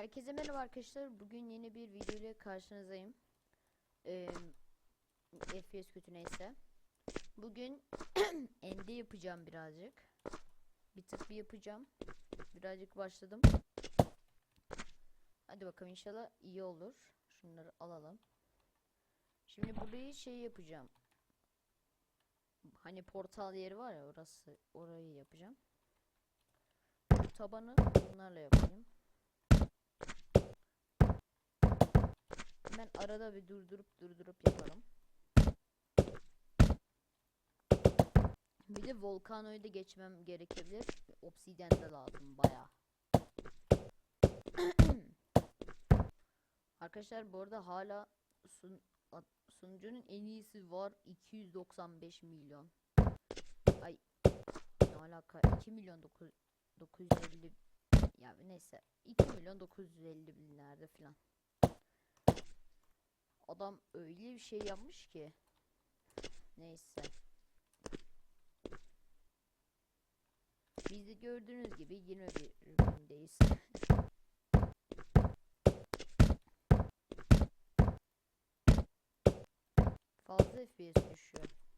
Herkese merhaba arkadaşlar. Bugün yeni bir video ile karşınızdayım. Ee, FPS kötü neyse. Bugün ende yapacağım birazcık. Bir tık bir yapacağım. Birazcık başladım. Hadi bakalım inşallah iyi olur. Şunları alalım. Şimdi burayı şey yapacağım. Hani portal yeri var ya orası orayı yapacağım. Tabanı bunlarla yapayım. Ben arada bir durdurup durdurup yaparım. Bir de volkanoyu da geçmem gerekebilir. Obsidian de lazım baya. Arkadaşlar bu arada hala sun, sunucunun en iyisi var 295 milyon. Ay ne alaka 2 milyon 9, 950 ya neyse 2 milyon 950 binlerde falan. Adam öyle bir şey yapmış ki. Neyse. Biz de gördüğünüz gibi 21 bindeyiz. Fazla FPS düşüyor.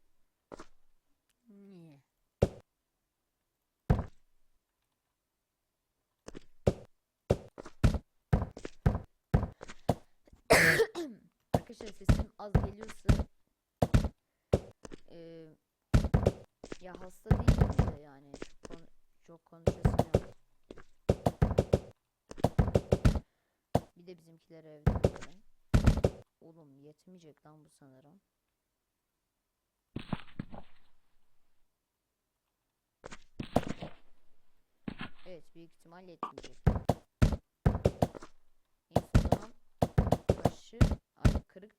Az geliyorsa eee, ya hasta değilim de yani çok, konu çok konuşasım yok. Bir de bizimkiler evde. Oğlum yetmeyecek lan bu sanırım. Evet büyük ihtimal yetmeyecek. O zaman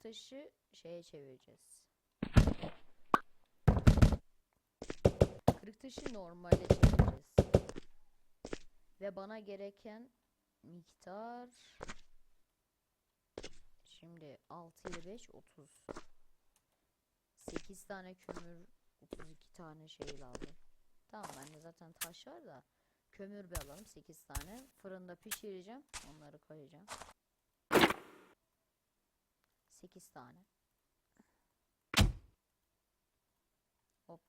taşı, şeye çevireceğiz. Kırık taşı normale çevireceğiz. Ve bana gereken miktar şimdi 6 ile 5 30 8 tane kömür 32 tane şey lazım. Tamam bende zaten taş var da kömür bir alalım 8 tane. Fırında pişireceğim. Onları koyacağım. 8 tane. Hop.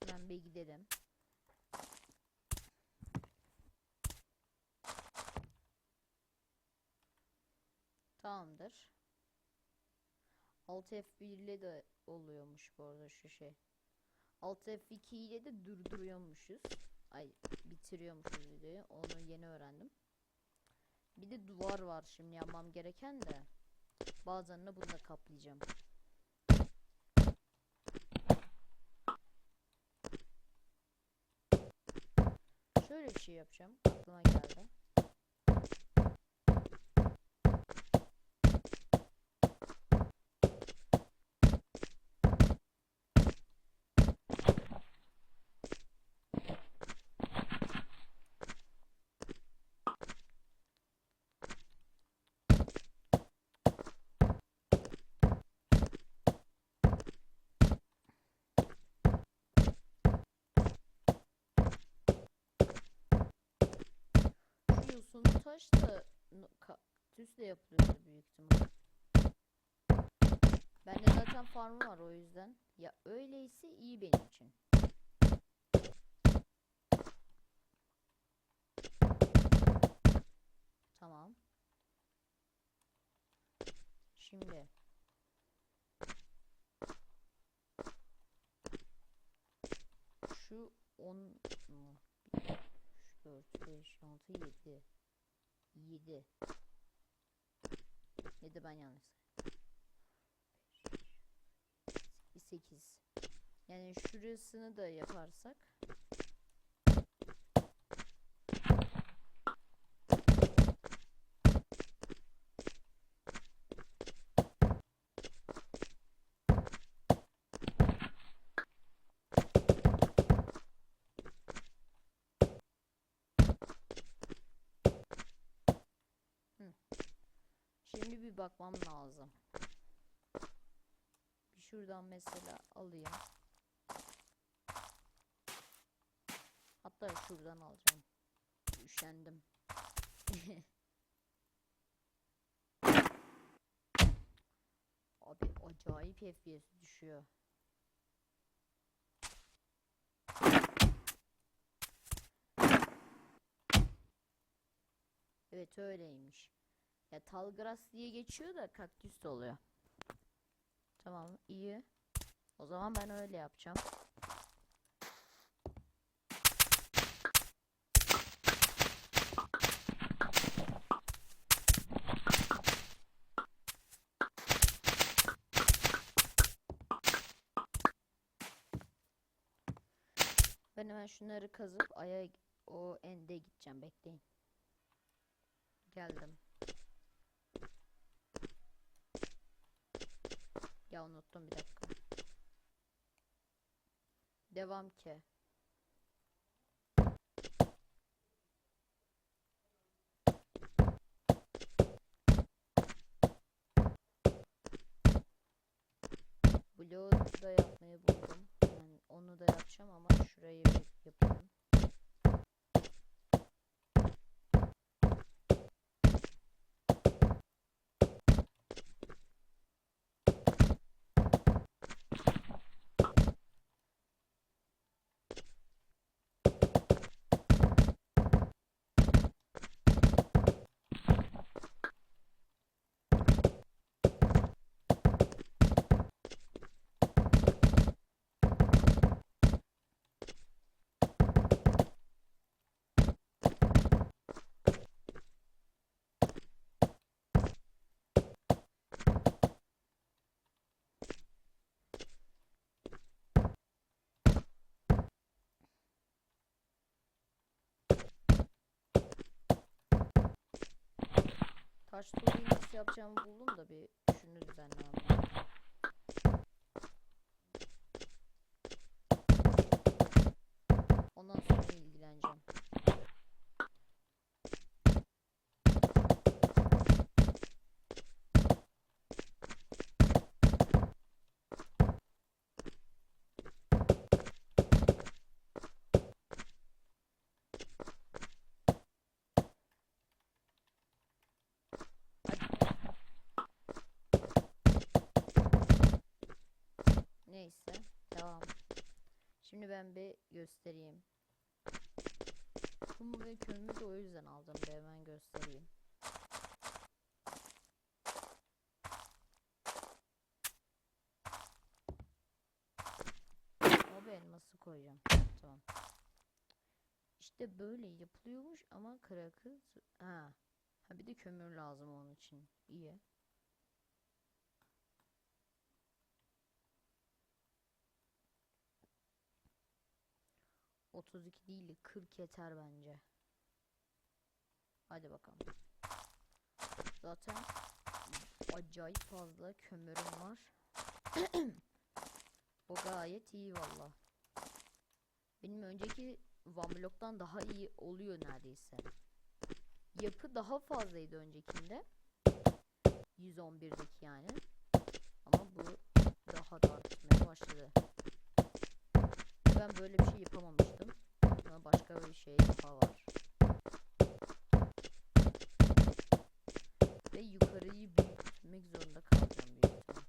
Hemen bir gidelim. Tamamdır. Alt F1 ile de oluyormuş bu arada şu şey. Alt F2 ile de durduruyormuşuz. Ay bitiriyormuşuz videoyu. Onu yeni öğrendim. Bir de duvar var şimdi yapmam gereken de. Bazılarını bununla kaplayacağım. Şöyle bir şey yapacağım. Aklıma geldi. Şu yosunlu taş da no- kaktüsle yapılıyordu büyük ihtimal. Bende zaten farm var o yüzden. Ya öyleyse iyi benim için. Tamam. Şimdi şu 10 mu? 4, 5, 6, 7. 7. 7 ben yanlış saydım. 8. Yani şurasını da yaparsak. Şimdi bir bakmam lazım. Bir şuradan mesela alayım. Hatta şuradan alacağım. Üşendim. Abi acayip FPS düşüyor. Evet öyleymiş. Ya Talgras diye geçiyor da kaktüs de oluyor. Tamam iyi. O zaman ben öyle yapacağım. Ben hemen şunları kazıp aya o ende gideceğim bekleyin. Geldim. Ya unuttum bir dakika. Devam ki. Bloğu da yapmayı buldum. Yani onu da yapacağım ama şurayı bir Taş tuğlayı nasıl yapacağımı buldum da bir şunu düzenlemem lazım. Ondan sonra ilgileneceğim. Neyse devam. Şimdi ben bir göstereyim. Kum ve kömür de o yüzden aldım. Bir hemen göstereyim. Abi elması koyacağım. Tamam. İşte böyle yapılıyormuş ama krakı ha. Ha bir de kömür lazım onun için. İyi. Otuz iki değil de 40 yeter bence. Hadi bakalım. Zaten acayip fazla kömürüm var. o gayet iyi valla. Benim önceki Van Block'tan daha iyi oluyor neredeyse. Yapı daha fazlaydı öncekinde. 111'deki yani. Ama bu daha da artmaya başladı. Ben böyle bir şey yapamamıştım. Başka bir şey daha var. Ve yukarıyı büyütmek zorunda kalacağım büyük ihtimal.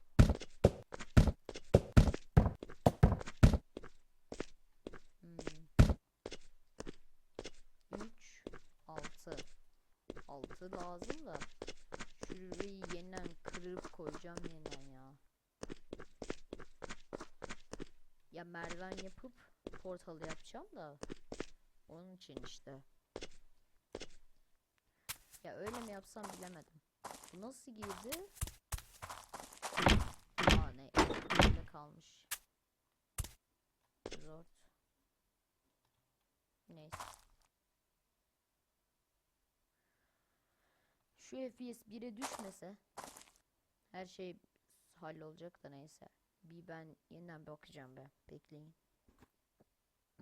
Hmm. 3 6 6 lazım da şurayı yeniden kırıp koyacağım yeniden ya. Ya merdiven yapıp portal yapacağım da onun için işte. Ya öyle mi yapsam bilemedim. Bu nasıl girdi? Aa ne? Öyle kalmış. Zor. Neyse. Şu FPS 1'e düşmese her şey hallolacak da neyse. Bir ben yeniden bakacağım be. Bekleyin.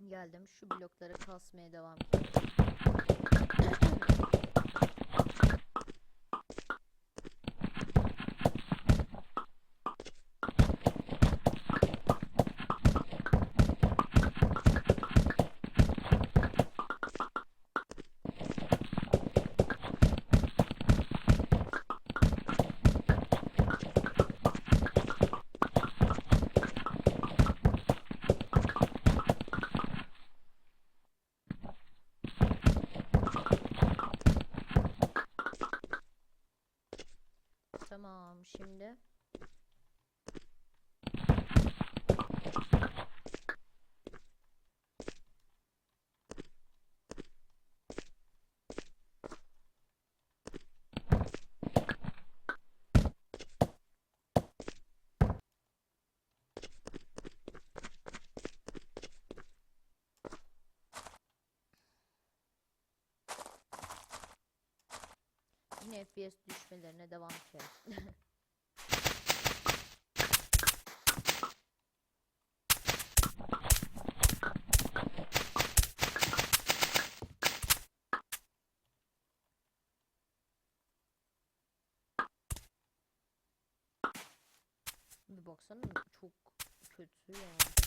Geldim. Şu blokları kasmaya devam edeyim. Tamam şimdi. Yine FPS düşmelerine devam ki. 咱们出出资源。啊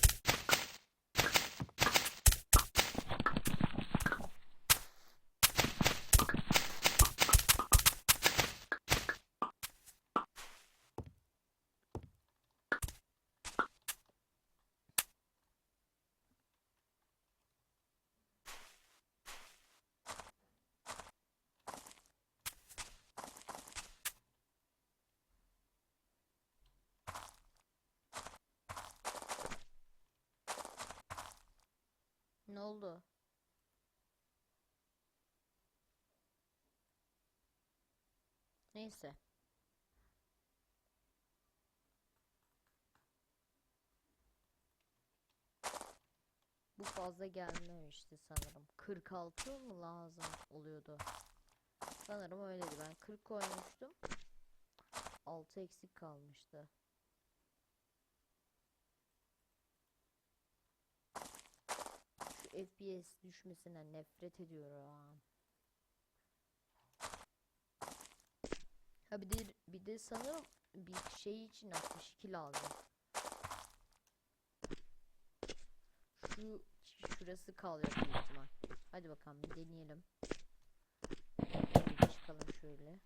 oldu? Neyse. Bu fazla gelmemişti sanırım. 46 mı lazım oluyordu? Sanırım öyleydi. Ben 40 koymuştum. 6 eksik kalmıştı. Şu FPS düşmesine nefret ediyorum. Ha bir de bir de sanırım bir şey için 62 lazım. Şu şurası kalıyor büyük ihtimal. Hadi bakalım deneyelim. Bir çıkalım şöyle.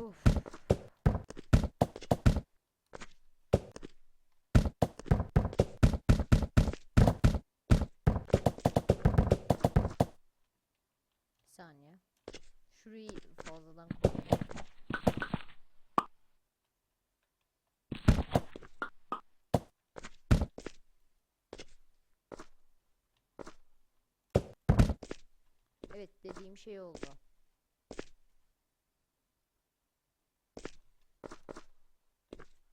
Of. Bir saniye. Şurayı fazladan. Evet dediğim şey oldu.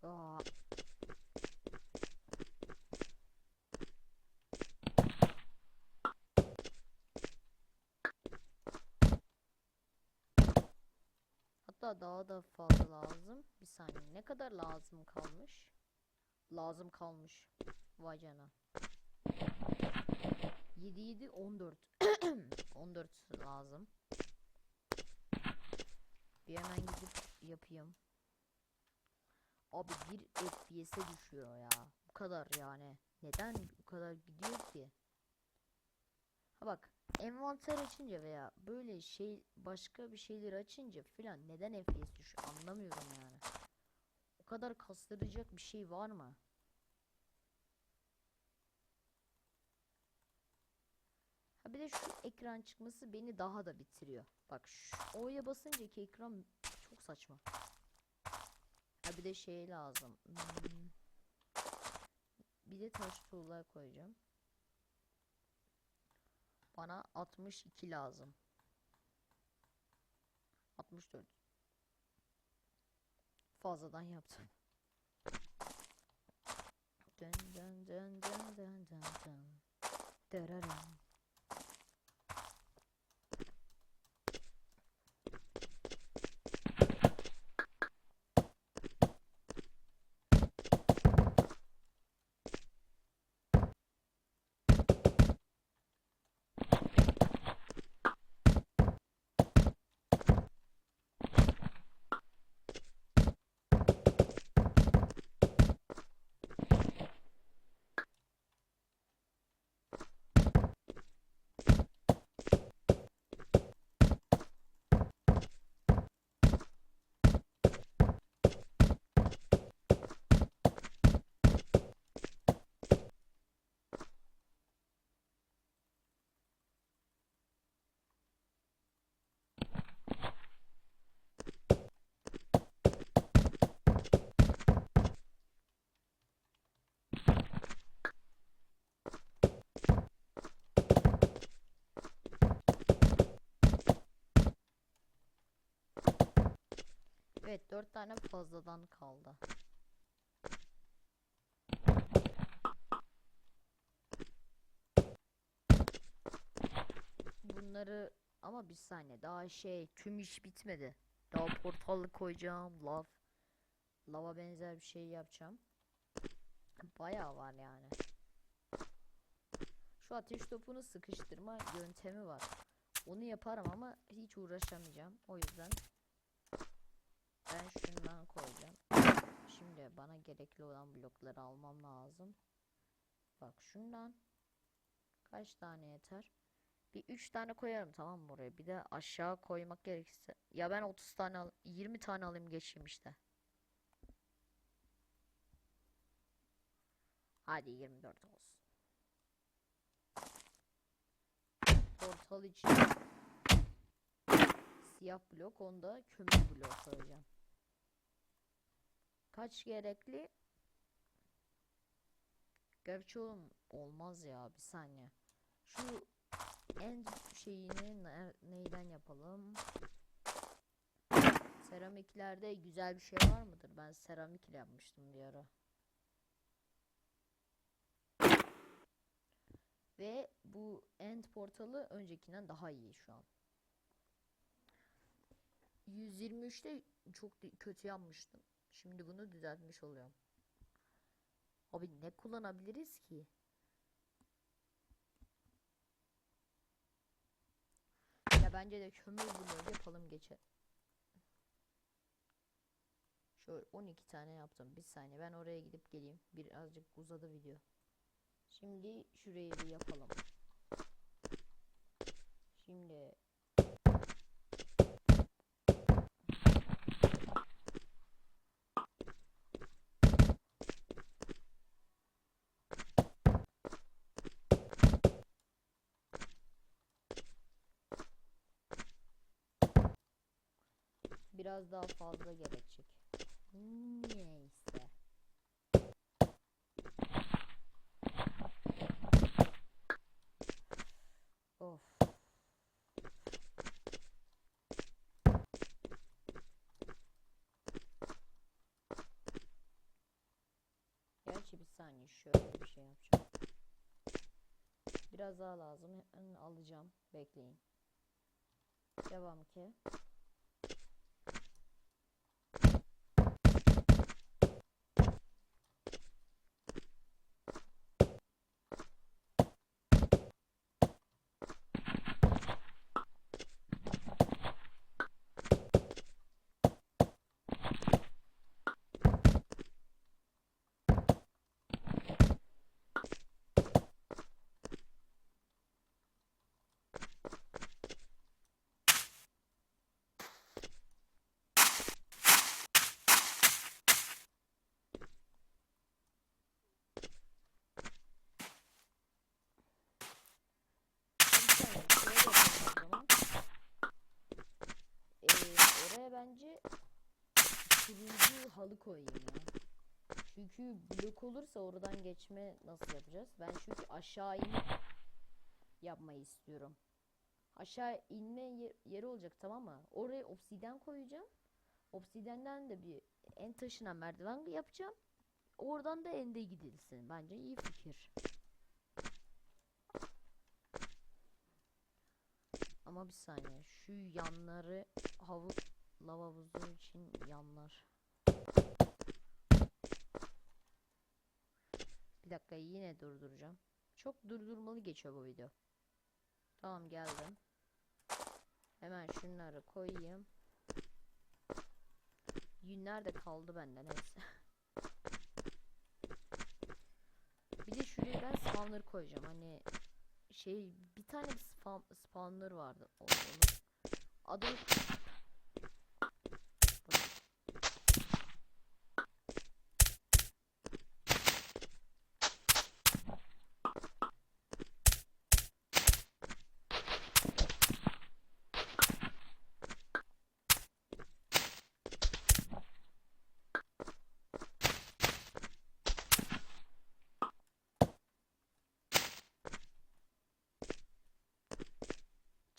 Aa. Hatta daha da fazla lazım. Bir saniye. Ne kadar lazım kalmış? Lazım kalmış. Vay cana. 7 7 14. 14 lazım. Bir hemen gidip yapayım. Abi bir FPS'e düşüyor ya. Bu kadar yani. Neden bu kadar gidiyor ki? Ha bak envanter açınca veya böyle şey başka bir şeyleri açınca filan neden FPS düşüyor anlamıyorum kadar kastıracak bir şey var mı? Ha bir de şu ekran çıkması beni daha da bitiriyor. Bak şu O'ya basınca ki ekran çok saçma. Ha bir de şey lazım. Hmm. Bir de taş tuğla koyacağım. Bana 62 lazım. 64. Fazladan yaptım. Dön dön dön dön dön dön. Dararam. Evet dört tane fazladan kaldı. Bunları ama bir saniye daha şey tüm iş bitmedi. Daha portalı koyacağım lav. Lava benzer bir şey yapacağım. Bayağı var yani. Şu ateş topunu sıkıştırma yöntemi var. Onu yaparım ama hiç uğraşamayacağım. O yüzden ben şundan koyacağım. Şimdi bana gerekli olan blokları almam lazım. Bak şundan kaç tane yeter? Bir 3 tane koyarım tamam mı buraya? Bir de aşağı koymak gerekirse. Ya ben 30 tane al 20 tane alayım geçeyim işte. Hadi 24 olsun. Portal için siyah blok onda kömür blok koyacağım. Kaç gerekli? Gerçi oğlum olmaz ya bir saniye. Şu en şeyini ne- neyden yapalım? Seramiklerde güzel bir şey var mıdır? Ben seramik yapmıştım bir ara. Ve bu end portalı öncekinden daha iyi şu an. 123'te çok kötü yapmıştım. Şimdi bunu düzeltmiş oluyorum. Abi ne kullanabiliriz ki? Ya bence de kömür bloğu yapalım geçe. Şöyle 12 tane yaptım. Bir saniye ben oraya gidip geleyim. Birazcık uzadı video. Şimdi şurayı bir yapalım. Şimdi biraz daha fazla gerekecek. Neyse. Of. Gerçi bir saniye şöyle bir şey yapacağım. Biraz daha lazım. Hemen alacağım. Bekleyin. Devam ki. Bir saniye, şöyle yapalım o zaman. Ee, oraya bence koyayım ya. Çünkü blok olursa oradan geçme nasıl yapacağız? Ben çünkü aşağı inip yapmayı istiyorum. Aşağı inme ye- yeri olacak tamam mı? Oraya obsiden koyacağım. Obsidenden de bir en taşına merdiven yapacağım. Oradan da ende gidilsin. Bence iyi fikir. Ama bir saniye. Şu yanları havuz lava havuzu için yanlar. Bir dakika yine durduracağım. Çok durdurmalı geçiyor bu video. Tamam geldim. Hemen şunları koyayım. Yünler de kaldı bende neyse. Bir de şuraya ben spawner koyacağım. Hani şey bir tane bir spam, spawner vardı. O- Onu,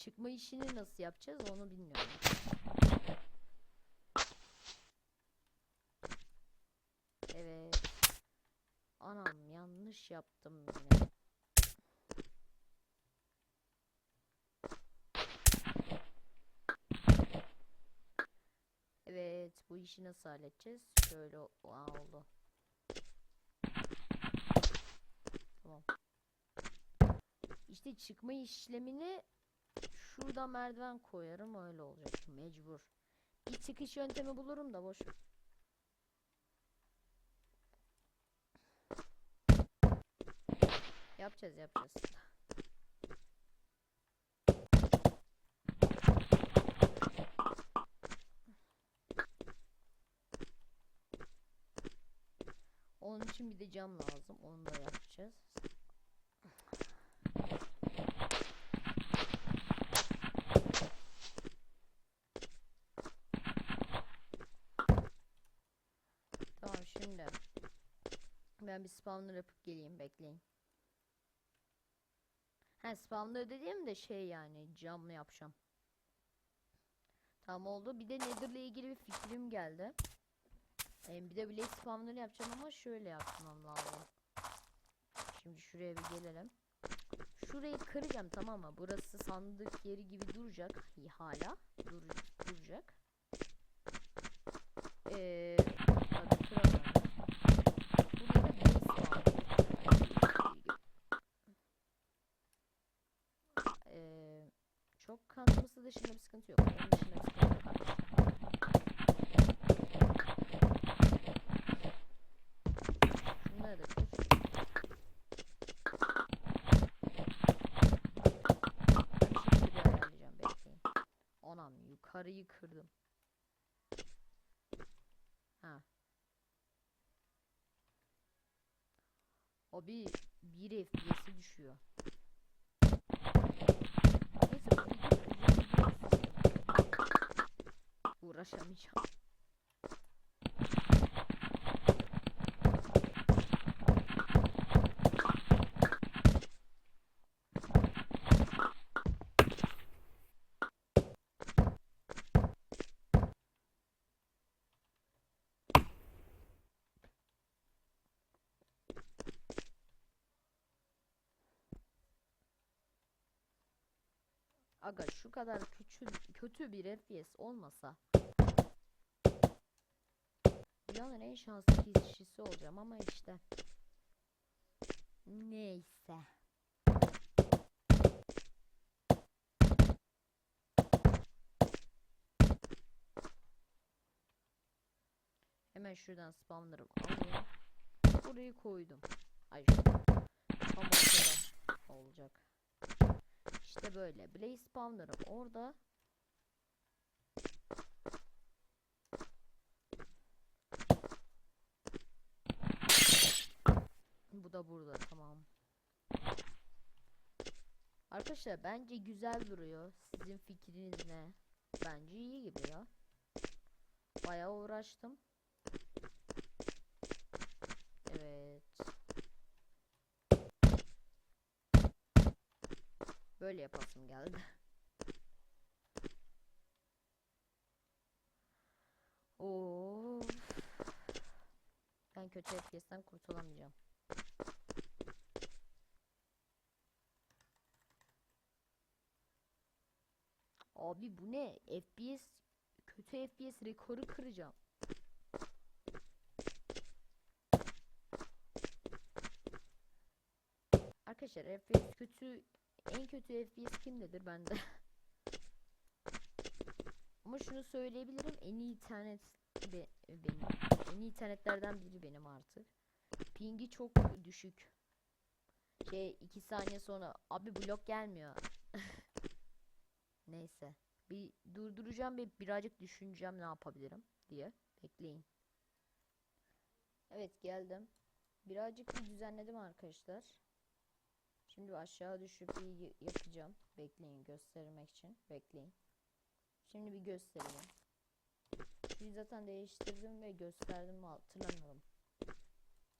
Çıkma işini nasıl yapacağız onu bilmiyorum. Evet. Anam yanlış yaptım yine. Evet bu işi nasıl halledeceğiz? Şöyle oldu. İşte çıkma işlemini şuradan merdiven koyarım öyle olacak mecbur. Bir çıkış yöntemi bulurum da boş. Yapacağız yapacağız. Onun için bir de cam lazım. Onu da yapacağız. Tamam şimdi. Ben bir spawner yapıp geleyim bekleyin. He spawner dediğim de şey yani camlı yapacağım. Tamam oldu. Bir de Nether'la ilgili bir fikrim geldi. Ee, bir de Blaze spawner yapacağım ama şöyle yapmam lazım. Şimdi şuraya bir gelelim. Şurayı kıracağım tamam mı? Burası sandık yeri gibi duracak. Hala dur duracak. Ee, tabii kıramıyorum. Buraya da Blaze spawner. Ee, çok kantması dışında bir sıkıntı yok. Onun dışında bir sıkıntı yok. Şunları bir yukarıyı kırdım. Ha. Abi 1 FPS'i düşüyor. Neyse bu video uzun video olsun. Uğraşamayacağım. Aga şu kadar kötü, kötü bir FPS olmasa Dünyanın en şanslı kişisi olacağım ama işte. Neyse. Hemen şuradan spawner'ımı alayım. Burayı koydum. Ay tam olacak. İşte böyle. Blaze spawner'ım orada. Bu da burada tamam. Arkadaşlar bence güzel duruyor. Sizin fikriniz ne? Bence iyi gibi ya. Bayağı uğraştım. Evet. Böyle yapasım geldi. Of. Ben kötü FPS'ten kurtulamayacağım. Abi bu ne? FPS kötü FPS rekoru kıracağım. Arkadaşlar FPS kötü en kötü FPS kimdedir bende? Ama şunu söyleyebilirim en iyi internet be, benim. En iyi internetlerden biri benim artık. Pingi çok düşük. Şey iki saniye sonra abi blok gelmiyor. Neyse. Bir durduracağım ve birazcık düşüneceğim ne yapabilirim diye. Bekleyin. Evet geldim. Birazcık bir düzenledim arkadaşlar. Şimdi aşağı düşüp bir yapacağım. Bekleyin göstermek için. Bekleyin. Şimdi bir göstereyim. Şurayı zaten değiştirdim ve gösterdim mi hatırlamıyorum.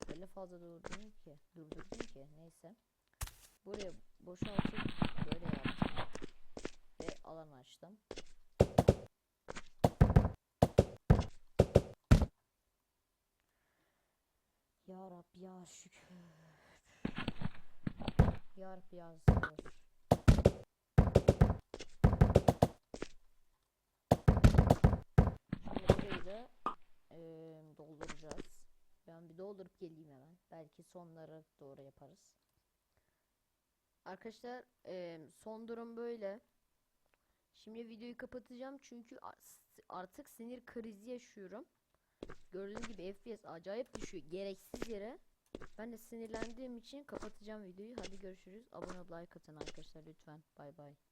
Böyle fazla durdurdum ki. Durdurdum ki. Neyse. Buraya boşaltıp böyle yaptım. Ve alan açtım. Ya Rab ya şükür. Yarp yazıyor. Şimdi burayı da eee, dolduracağız. Ben bir doldurup geleyim hemen. Belki sonları doğru yaparız. Arkadaşlar eee, son durum böyle. Şimdi videoyu kapatacağım çünkü artık sinir krizi yaşıyorum. Gördüğünüz gibi FPS acayip düşüyor gereksiz yere. Ben de sinirlendiğim için kapatacağım videoyu. Hadi görüşürüz. Abone ol, like atın arkadaşlar lütfen. Bay bay.